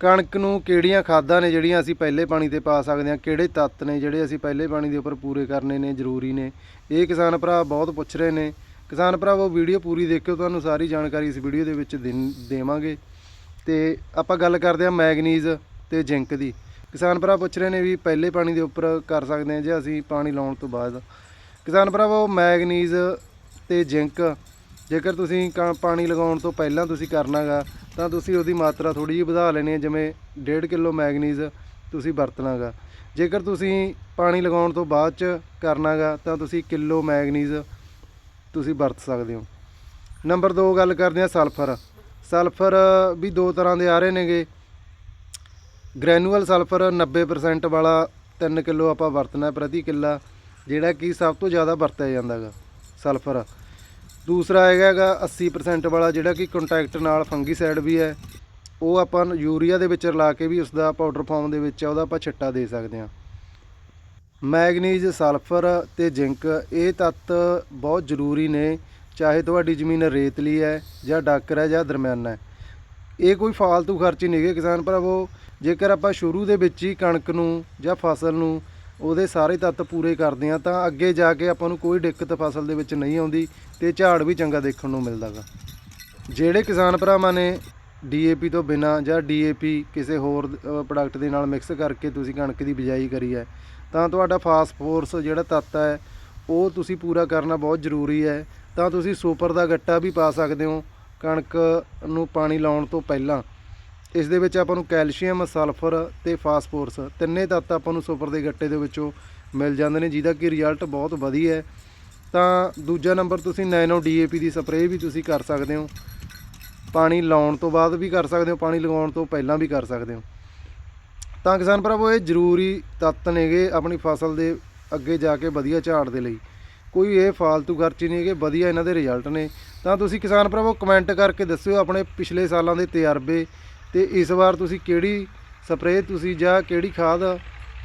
ਕਣਕ ਨੂੰ ਕਿਹੜੀਆਂ ਖਾਦਾਂ ਨੇ ਜਿਹੜੀਆਂ ਅਸੀਂ ਪਹਿਲੇ ਪਾਣੀ ਤੇ ਪਾ ਸਕਦੇ ਹਾਂ? ਕਿਹੜੇ ਤੱਤ ਨੇ ਜਿਹੜੇ ਅਸੀਂ ਪਹਿਲੇ ਪਾਣੀ ਦੇ ਉੱਪਰ ਪੂਰੇ ਕਰਨੇ ਨੇ, ਜ਼ਰੂਰੀ ਨੇ? ਇਹ ਕਿਸਾਨ ਭਰਾ ਬਹੁਤ ਪੁੱਛ ਰਹੇ ਨੇ। ਕਿਸਾਨ ਭਰਾਵੋ ਵੀਡੀਓ ਪੂਰੀ ਦੇਖਿਓ, ਤੁਹਾਨੂੰ ਸਾਰੀ ਜਾਣਕਾਰੀ ਇਸ ਵੀਡੀਓ ਦੇ ਵਿੱਚ ਦੇਣ- ਦੇਵਾਂਗੇ। ਤੇ ਆਪਾਂ ਗੱਲ ਕਰਦੇ ਹਾਂ ਮੈਗਨੀਜ਼ ਤੇ ਜ਼ਿੰਕ ਦੀ। ਕਿਸਾਨ ਭਰਾ ਪੁੱਛ ਰਹੇ ਨੇ ਵੀ ਪਹਿਲੇ ਪਾਣੀ ਦੇ ਉੱਪਰ ਕਰ ਸਕਦੇ ਹਾਂ ਜੇ ਅਸੀਂ ਪਾਣੀ ਲਾਉਣ ਤੋਂ ਬਾਅਦ? ਕਿਸਾਨ ਭਰਾਵੋ, ਮੈਗਨੀਜ਼ ਤੇ ਜ਼ਿੰਕ ਜੇਕਰ ਤੁਸੀਂ ਕ- ਪਾਣੀ ਲਗਾਉਣ ਤੋਂ ਪਹਿਲਾਂ ਤੁਸੀਂ ਕਰਨਾਗਾ, ਤਾਂ ਤੁਸੀਂ ਉਹਦੀ ਮਾਤਰਾ ਥੋੜੀ ਜਿਹੀ ਵਧਾ ਲੈਣੀ ਹੈ, ਜਿਵੇਂ 1.5 ਕਿਲੋ ਮੈਗਨੀਜ਼ ਤੁਸੀਂ ਵਰਤਣਾਗਾ ਜੇਕਰ ਤੁਸੀਂ ਪਾਣੀ ਲਗਾਉਣ ਤੋਂ ਬਾਅਦ ਚ ਕਰਨਾਗਾ, ਤਾਂ ਤੁਸੀਂ ਕਿਲੋ ਮੈਗਨੀਜ਼ ਤੁਸੀਂ ਵਰਤ ਸਕਦੇ ਹੋ। ਨੰਬਰ 2 ਗੱਲ ਕਰਦੇ ਹਾਂ, ਸਲਫਰ। ਸਲਫਰ ਵੀ ਦੋ ਤਰ੍ਹਾਂ ਦੇ ਆ ਰਹੇ ਨੇਗੇ। ਗ੍ਰੈਨੂਅਲ ਸਲਫਰ 90% ਵਾਲਾ 3 ਕਿਲੋ ਆਪਾਂ ਵਰਤਣਾ ਪ੍ਰਤੀ ਕਿੱਲਾ, ਜਿਹੜਾ ਕਿ ਸਭ ਤੋਂ ਜ਼ਿਆਦਾ ਵਰਤਿਆ ਜਾਂਦਾਗਾ ਸਲਫਰ। ਦੂਸਰਾ ਹੈਗਾ ਗਾ 80% ਵਾਲਾ ਜਿਹੜਾ ਕਿ ਕੰਟੈਕਟ ਨਾਲ ਫੰਗੀਸਾਈਡ ਵੀ ਹੈ। ਉਹ ਆਪਾਂ ਯੂਰੀਆ ਦੇ ਵਿੱਚ ਰਲਾ ਕੇ ਵੀ ਉਸ ਦਾ ਪਾਊਡਰ ਫਾਰਮ ਦੇ ਵਿੱਚ ਉਹਦਾ ਆਪਾਂ ਛਿੱਟਾ ਦੇ ਸਕਦੇ ਹਾਂ। ਮੈਗਨੀਜ਼, ਸਲਫਰ ਤੇ ਜ਼ਿੰਕ, ਇਹ ਤੱਤ ਬਹੁਤ ਜ਼ਰੂਰੀ ਨੇ, ਚਾਹੇ ਤੁਹਾਡੀ ਜ਼ਮੀਨ ਰੇਤਲੀ ਹੈ ਜਾਂ ਡਾਕਰ ਹੈ ਜਾਂ ਦਰਮਿਆਨਾ ਹੈ। ਇਹ ਕੋਈ ਫਾਲਤੂ ਖਰਚ ਨਹੀਂ ਹੈਗੇ ਕਿਸਾਨ ਭਰਾਵੋ। ਜੇਕਰ ਆਪਾਂ ਸ਼ੁਰੂ ਦੇ ਵਿੱਚ ਹੀ ਕਣਕ ਨੂੰ ਜਾਂ ਫਸਲ ਨੂੰ ਉਹਦੇ ਸਾਰੇ ਤੱਤ ਪੂਰੇ ਕਰਦੇ ਹਾਂ ਤਾਂ ਅੱਗੇ ਜਾ ਕੇ ਆਪਾਂ ਨੂੰ ਕੋਈ ਦਿੱਕਤ ਫਸਲ ਦੇ ਵਿੱਚ ਨਹੀਂ ਆਉਂਦੀ ਤੇ ਝਾੜ ਵੀ ਚੰਗਾ ਦੇਖਣ ਨੂੰ ਮਿਲਦਾਗਾ। ਜਿਹੜੇ ਕਿਸਾਨ ਭਰਾਵਾਂ ਨੇ ਡੀਏਪੀ ਤੋਂ ਬਿਨਾ ਜਾਂ ਡੀਏਪੀ ਕਿਸੇ ਹੋਰ ਪ੍ਰੋਡਕਟ ਦੇ ਨਾਲ ਮਿਕਸ ਕਰਕੇ ਤੁਸੀਂ ਕਣਕ ਦੀ ਬਿਜਾਈ ਕਰੀ ਹੈ, ਤਾਂ ਤੁਹਾਡਾ ਫਾਸਫੋਰਸ ਜਿਹੜਾ ਤੱਤ ਹੈ, ਉਹ ਤੁਸੀਂ ਪੂਰਾ ਕਰਨਾ ਬਹੁਤ ਜ਼ਰੂਰੀ ਹੈ। ਤਾਂ ਤੁਸੀਂ ਸੁਪਰ ਦਾ ਗੱਟਾ ਵੀ ਪਾ ਸਕਦੇ ਹੋ ਕਣਕ ਨੂੰ ਪਾਣੀ ਲਾਉਣ ਤੋਂ ਪਹਿਲਾਂ। ਇਸ ਦੇ ਵਿੱਚ ਆਪਾਂ ਨੂੰ ਕੈਲਸ਼ੀਅਮ, ਸਲਫਰ ਤੇ ਫਾਸਫੋਰਸ ਤਿੰਨੇ ਤੱਤ ਆਪਾਂ ਨੂੰ ਸੁਪਰ ਦੇ ਗੱਟੇ ਦੇ ਵਿੱਚੋਂ ਮਿਲ ਜਾਂਦੇ ਨੇ, ਜਿਹਦਾ ਕਿ ਰਿਜ਼ਲਟ ਬਹੁਤ ਵਧੀਆ ਹੈ। ਤਾਂ ਦੂਜਾ ਨੰਬਰ ਤੁਸੀਂ ਨੈਨੋ ਡੀਏਪੀ ਦੀ ਸਪਰੇਅ ਵੀ ਤੁਸੀਂ ਕਰ ਸਕਦੇ ਹੋ। ਪਾਣੀ ਲਾਉਣ ਤੋਂ ਬਾਅਦ ਵੀ ਕਰ ਸਕਦੇ ਹੋ, ਪਾਣੀ ਲਗਾਉਣ ਤੋਂ ਪਹਿਲਾਂ ਵੀ ਕਰ ਸਕਦੇ ਹੋ। ਤਾਂ ਕਿਸਾਨ ਭਰਾਵੋ, ਇਹ ਜ਼ਰੂਰੀ ਤੱਤ ਨੇਗੇ ਆਪਣੀ ਫਸਲ ਦੇ ਅੱਗੇ ਜਾ ਕੇ ਵਧੀਆ ਝਾੜ ਦੇ ਲਈ। ਕੋਈ ਇਹ ਫਾਲਤੂ ਖਰਚ ਨਹੀਂ ਹੈਗੇ, ਵਧੀਆ ਇਹਨਾਂ ਦੇ ਰਿਜ਼ਲਟ ਨੇ। ਤਾਂ ਤੁਸੀਂ ਕਿਸਾਨ ਭਰਾਵੋ ਕਮੈਂਟ ਕਰਕੇ ਦੱਸਿਓ ਆਪਣੇ ਪਿਛਲੇ ਸਾਲਾਂ ਦੇ ਤਜਰਬੇ ਤੇ ਇਸ ਵਾਰ ਤੁਸੀਂ ਕਿਹੜੀ ਸਪਰੇਅ ਤੁਸੀਂ ਜਾਂ ਕਿਹੜੀ ਖਾਦ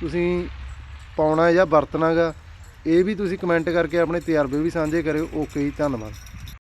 ਤੁਸੀਂ ਪਾਉਣਾ ਜਾਂ ਵਰਤਣਾਗਾ, ਇਹ ਵੀ ਤੁਸੀਂ ਕਮੈਂਟ ਕਰਕੇ ਆਪਣੇ ਤਜਰਬੇ ਵੀ ਸਾਂਝੇ ਕਰਿਓ। ਓਕੇ ਜੀ, ਧੰਨਵਾਦ।